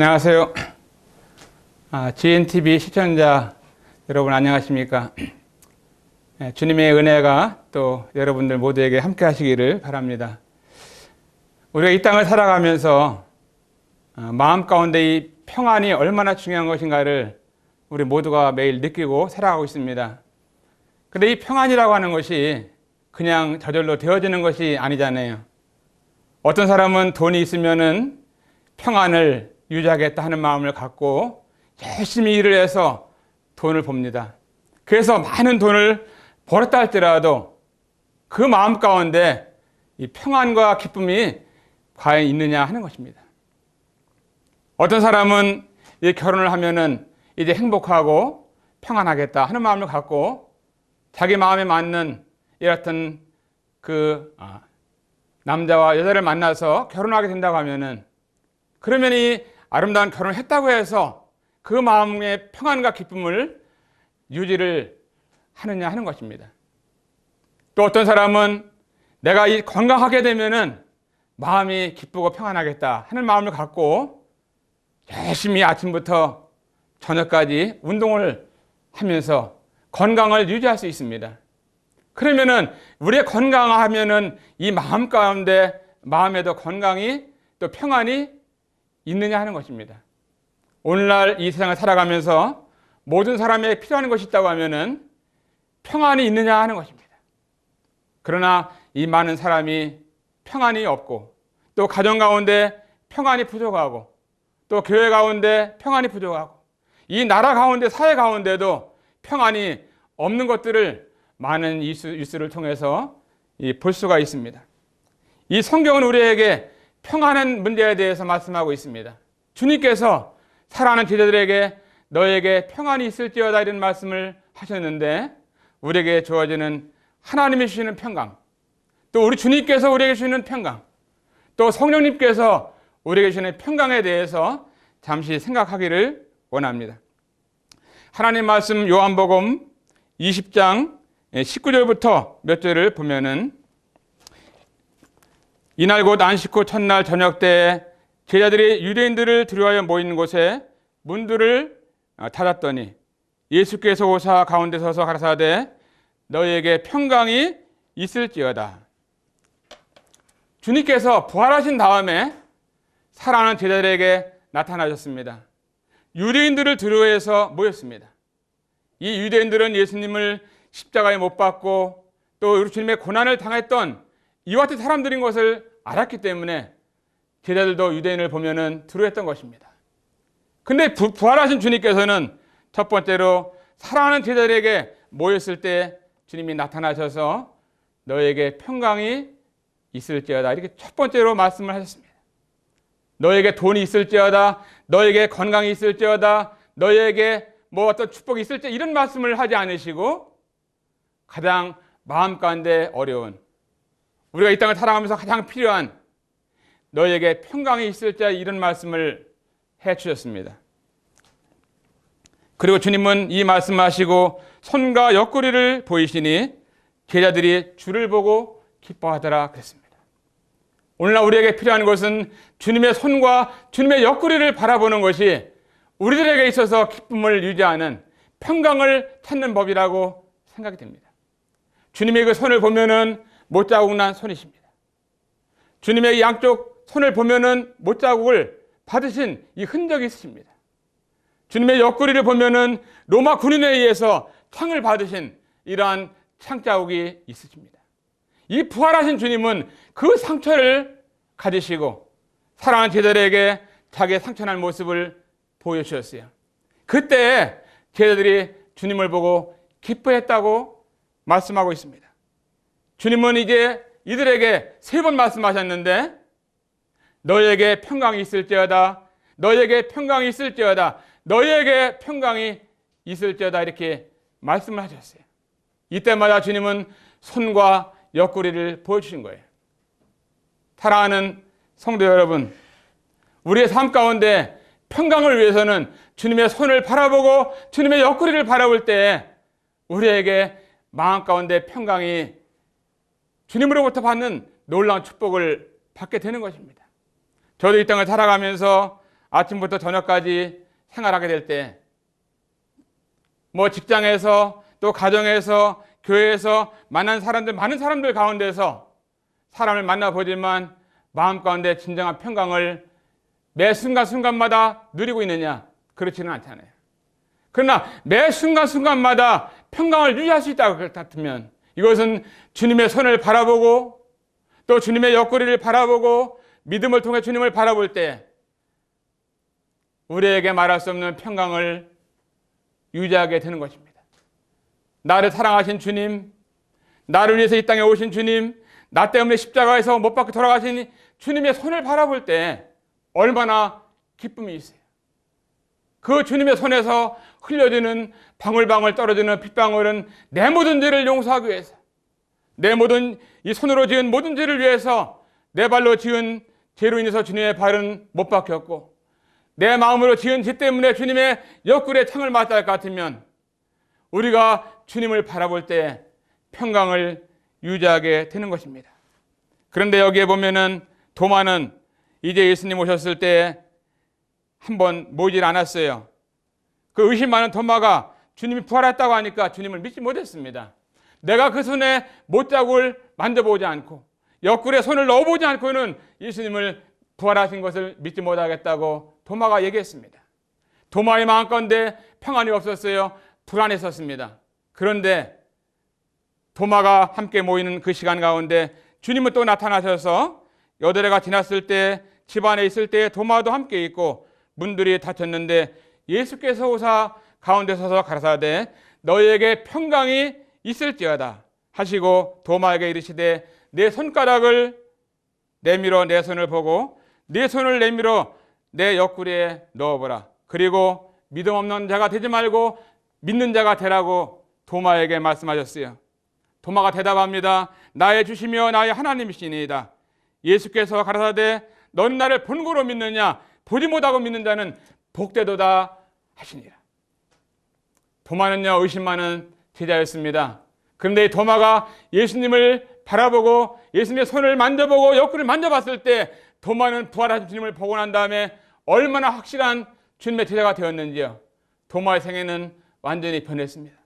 안녕하세요. 아, GNTV 시청자 여러분 안녕하십니까? 예, 주님의 은혜가 또 여러분들 모두에게 함께 하시기를 바랍니다. 우리가 이 땅을 살아가면서 아, 마음 가운데 이 평안이 얼마나 중요한 것인가를 우리 모두가 매일 느끼고 살아가고 있습니다. 근데 이 평안이라고 하는 것이 그냥 저절로 되어지는 것이 아니잖아요. 어떤 사람은 돈이 있으면은 평안을 유지하겠다 하는 마음을 갖고 열심히 일을 해서 돈을 봅니다. 그래서 많은 돈을 벌었다 할지라도 그 마음 가운데 이 평안과 기쁨이 과연 있느냐 하는 것입니다. 어떤 사람은 이 결혼을 하면은 이제 행복하고 평안하겠다 하는 마음을 갖고 자기 마음에 맞는 이렇던 그 아, 남자와 여자를 만나서 결혼하게 된다고 하면은 그러면 이 아름다운 결혼을 했다고 해서 그 마음의 평안과 기쁨을 유지를 하느냐 하는 것입니다. 또 어떤 사람은 내가 이 건강하게 되면은 마음이 기쁘고 평안하겠다 하는 마음을 갖고 열심히 아침부터 저녁까지 운동을 하면서 건강을 유지할 수 있습니다. 그러면은 우리의 건강하면은 이 마음 가운데 마음에도 건강이 또 평안이 있느냐 하는 것입니다. 오늘날 이 세상을 살아가면서 모든 사람에게 필요한 것이 있다고 하면은 평안이 있느냐 하는 것입니다. 그러나 이 많은 사람이 평안이 없고 또 가정 가운데 평안이 부족하고 또 교회 가운데 평안이 부족하고 이 나라 가운데 사회 가운데도 평안이 없는 것들을 많은 뉴스, 뉴스를 통해서 볼 수가 있습니다. 이 성경은 우리에게 평안한 문제에 대해서 말씀하고 있습니다. 주님께서 사랑하는 제자들에게 너에게 평안이 있을지어다 이런 말씀을 하셨는데 우리에게 주어지는 하나님이 주시는 평강, 또 우리 주님께서 우리에게 주시는 평강, 또 성령님께서 우리에게 주시는 평강에 대해서 잠시 생각하기를 원합니다. 하나님 말씀 요한복음 20장 19절부터 몇 절을 보면은 이날 곧 안식 후 첫날 저녁 때 제자들이 유대인들을 두려워하여 모인 곳에 문들을 닫았더니 예수께서 오사 가운데 서서 가라사대 너희에게 평강이 있을지어다. 주님께서 부활하신 다음에 사랑하는 제자들에게 나타나셨습니다. 유대인들을 두려워해서 모였습니다. 이 유대인들은 예수님을 십자가에 못 박고 또 주님의 고난을 당했던 이와 같은 사람들인 것을 알았기 때문에 제자들도 유대인을 보면은 두려워했던 것입니다. 근데 부, 부활하신 주님께서는 첫 번째로 사랑하는 제자들에게 모였을 때 주님이 나타나셔서 너에게 평강이 있을지어다 이렇게 첫 번째로 말씀을 하셨습니다. 너에게 돈이 있을지어다, 너에게 건강이 있을지어다, 너에게 뭐 어떤 축복이 있을지 이런 말씀을 하지 않으시고 가장 마음 가운데 어려운 우리가 이 땅을 살아가면서 가장 필요한 너에게 평강이 있을지 이런 말씀을 해 주셨습니다. 그리고 주님은 이 말씀하시고 손과 옆구리를 보이시니 제자들이 주를 보고 기뻐하더라 그랬습니다. 오늘날 우리에게 필요한 것은 주님의 손과 주님의 옆구리를 바라보는 것이 우리들에게 있어서 기쁨을 유지하는 평강을 찾는 법이라고 생각이 됩니다. 주님의 그 손을 보면은 못자국 난 손이십니다. 주님의 양쪽 손을 보면은 못자국을 받으신 이 흔적이 있으십니다. 주님의 옆구리를 보면은 로마 군인에 의해서 창을 받으신 이러한 창자국이 있으십니다. 이 부활하신 주님은 그 상처를 가지시고 사랑하는 제자들에게 자기의 상처난 모습을 보여주셨어요. 그때 제자들이 주님을 보고 기뻐했다고 말씀하고 있습니다. 주님은 이제 이들에게 세 번 말씀하셨는데 너에게 평강이 있을지어다 너에게 평강이 있을지어다 너에게 평강이 있을지어다 이렇게 말씀을 하셨어요. 이때마다 주님은 손과 옆구리를 보여주신 거예요. 사랑하는 성도 여러분, 우리의 삶 가운데 평강을 위해서는 주님의 손을 바라보고 주님의 옆구리를 바라볼 때 우리에게 마음 가운데 평강이 주님으로부터 받는 놀라운 축복을 받게 되는 것입니다. 저도 이 땅을 살아가면서 아침부터 저녁까지 생활하게 될 때, 뭐 직장에서 또 가정에서 교회에서 만난 사람들, 많은 사람들 가운데서 사람을 만나보지만 마음 가운데 진정한 평강을 매 순간순간마다 누리고 있느냐? 그렇지는 않잖아요. 그러나 매 순간순간마다 평강을 유지할 수 있다고 같으면 이것은 주님의 손을 바라보고 또 주님의 옆구리를 바라보고 믿음을 통해 주님을 바라볼 때 우리에게 말할 수 없는 평강을 유지하게 되는 것입니다. 나를 사랑하신 주님, 나를 위해서 이 땅에 오신 주님, 나 때문에 십자가에서 못 박혀 돌아가신 주님의 손을 바라볼 때 얼마나 기쁨이 있어요. 그 주님의 손에서 흘려지는 방울방울 떨어지는 빗방울은 내 모든 죄를 용서하기 위해서 내 모든 이 손으로 지은 모든 죄를 위해서 내 발로 지은 죄로 인해서 주님의 발은 못 박혔고 내 마음으로 지은 죄 때문에 주님의 옆구리에 창을 맞다 할 것 같으면 우리가 주님을 바라볼 때 평강을 유지하게 되는 것입니다. 그런데 여기에 보면은 도마는 이제 예수님 오셨을 때 한 번 모이질 않았어요. 그 의심 많은 도마가 주님이 부활했다고 하니까 주님을 믿지 못했습니다. 내가 그 손에 못자국을 만져보지 않고 옆구리에 손을 넣어보지 않고는 예수님을 부활하신 것을 믿지 못하겠다고 도마가 얘기했습니다. 도마의 마음 가운데 평안이 없었어요. 불안했었습니다. 그런데 도마가 함께 모이는 그 시간 가운데 주님은 또 나타나셔서 여드레가 지났을 때 집안에 있을 때 도마도 함께 있고 문들이 닫혔는데 예수께서 오사 가운데 서서 가라사대 너희에게 평강이 있을지어다 하시고 도마에게 이르시되 내 손가락을 내밀어 내 손을 보고 내 손을 내밀어 내 옆구리에 넣어보라 그리고 믿음 없는 자가 되지 말고 믿는 자가 되라고 도마에게 말씀하셨어요. 도마가 대답합니다. 나의 주시며 나의 하나님이시니이다. 예수께서 가라사대 너는 나를 본고로 믿느냐 보지 못하고 믿는 자는 복되도다 하시니라. 도마는요 의심 많은 제자였습니다. 그런데 도마가 예수님을 바라보고 예수님의 손을 만져보고 옆구리를 만져봤을 때 도마는 부활하신 주님을 보고 난 다음에 얼마나 확실한 주님의 제자가 되었는지요. 도마의 생애는 완전히 변했습니다.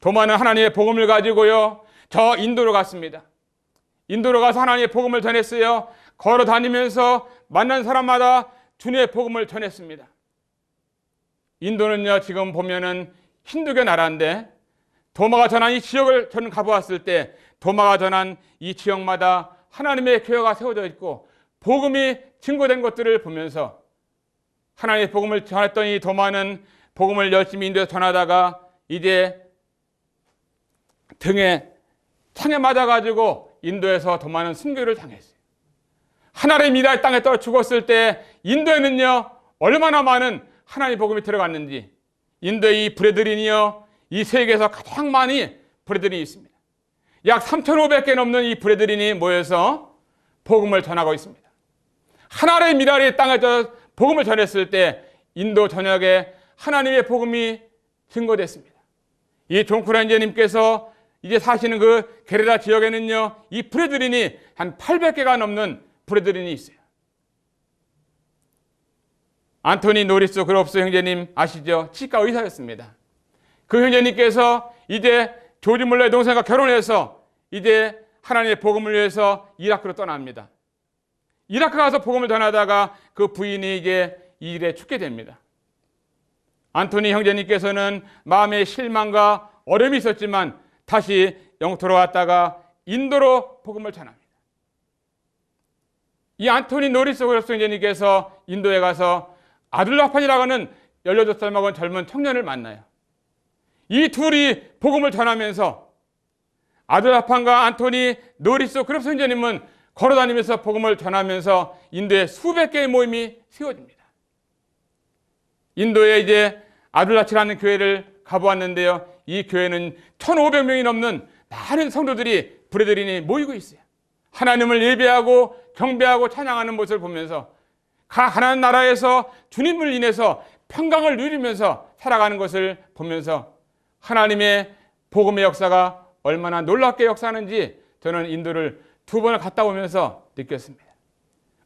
도마는 하나님의 복음을 가지고요. 저 인도로 갔습니다. 인도로 가서 하나님의 복음을 전했어요. 걸어 다니면서 만난 사람마다 주님의 복음을 전했습니다. 인도는요, 지금 보면은 힌두교 나라인데 도마가 전한 이 지역을 저는 가보았을 때 도마가 전한 이 지역마다 하나님의 교회가 세워져 있고 복음이 증거된 것들을 보면서 하나님의 복음을 전했던 이 도마는 복음을 열심히 인도에 전하다가 이제 등에 창에 맞아가지고 인도에서 도마는 순교를 당했어요. 하나님의 미라의 땅에 떨어 죽었을 때 인도에는요 얼마나 많은 하나님의 복음이 들어갔는지 인도의 이 브레드린이요 이 세계에서 가장 많이 브레드린이 있습니다. 약 3,500개 넘는 이 브레드린이 모여서 복음을 전하고 있습니다. 하나님의 미라의 땅에 복음을 전했을 때 인도 전역에 하나님의 복음이 증거됐습니다. 이 존쿠란제님께서 이제 사시는 그 게레라 지역에는요, 이 브레드린이 한 800개가 넘는 브레드린이 있어요. 안토니 노리스 그롭스 형제님 아시죠? 치과 의사였습니다. 그 형제님께서 이제 조지 물러의 동생과 결혼해서 이제 하나님의 복음을 위해서 이라크로 떠납니다. 이라크 가서 복음을 전하다가 그 이제 이 일에 죽게 됩니다. 안토니 형제님께서는 마음의 실망과 어려움이 있었지만 다시 영국 돌아왔다가 인도로 복음을 전합니다. 이 안토니 노리스 그로스 형제님께서 인도에 가서 아들라판이라고 하는 18살 먹은 젊은 청년을 만나요. 이 둘이 복음을 전하면서 아들라판과 안토니 노리스 그룹 선생님은 걸어다니면서 복음을 전하면서 인도에 수백 개의 모임이 세워집니다. 인도에 이제 아들라치라는 교회를 가보았는데요. 이 교회는 1,500명이 넘는 많은 성도들이 브레드린이 모이고 있어요. 하나님을 예배하고 경배하고 찬양하는 모습을 보면서 각 하나님 나라에서 주님을 인해서 평강을 누리면서 살아가는 것을 보면서 하나님의 복음의 역사가 얼마나 놀랍게 역사하는지 저는 인도를 두 번을 갔다 오면서 느꼈습니다.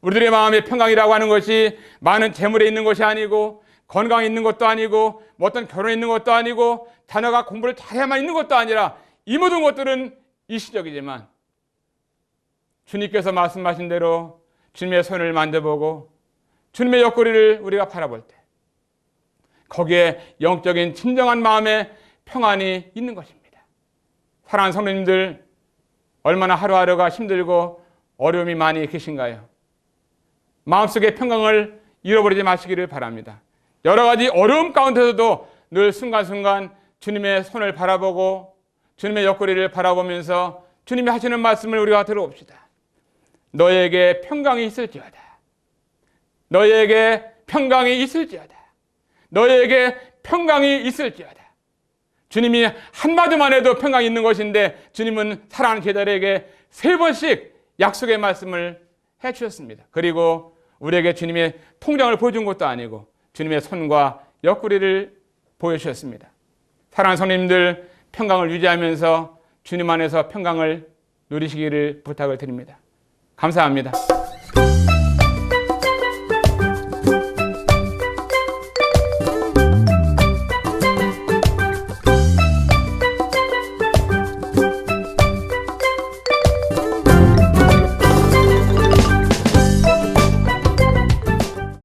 우리들의 마음의 평강이라고 하는 것이 많은 재물에 있는 것이 아니고 건강에 있는 것도 아니고 뭐 어떤 결혼에 있는 것도 아니고 자녀가 공부를 잘해야만 있는 것도 아니라 이 모든 것들은 일시적이지만 주님께서 말씀하신 대로 주님의 손을 만져보고 주님의 옆구리를 우리가 바라볼 때 거기에 영적인 진정한 마음의 평안이 있는 것입니다. 사랑하는 성도님들 얼마나 하루하루가 힘들고 어려움이 많이 계신가요? 마음속의 평강을 잃어버리지 마시기를 바랍니다. 여러 가지 어려움 가운데서도 늘 순간순간 주님의 손을 바라보고 주님의 옆구리를 바라보면서 주님이 하시는 말씀을 우리가 들어봅시다. 너에게 평강이 있을지어다. 너에게 평강이 있을지어다. 너에게 평강이 있을지어다. 주님이 한마디만 해도 평강이 있는 것인데 주님은 사랑하는 제자들에게 세 번씩 약속의 말씀을 해 주셨습니다. 그리고 우리에게 주님의 통장을 보여준 것도 아니고 주님의 손과 옆구리를 보여주셨습니다. 사랑하는 성님들 평강을 유지하면서 주님 안에서 평강을 누리시기를 부탁을 드립니다. 감사합니다.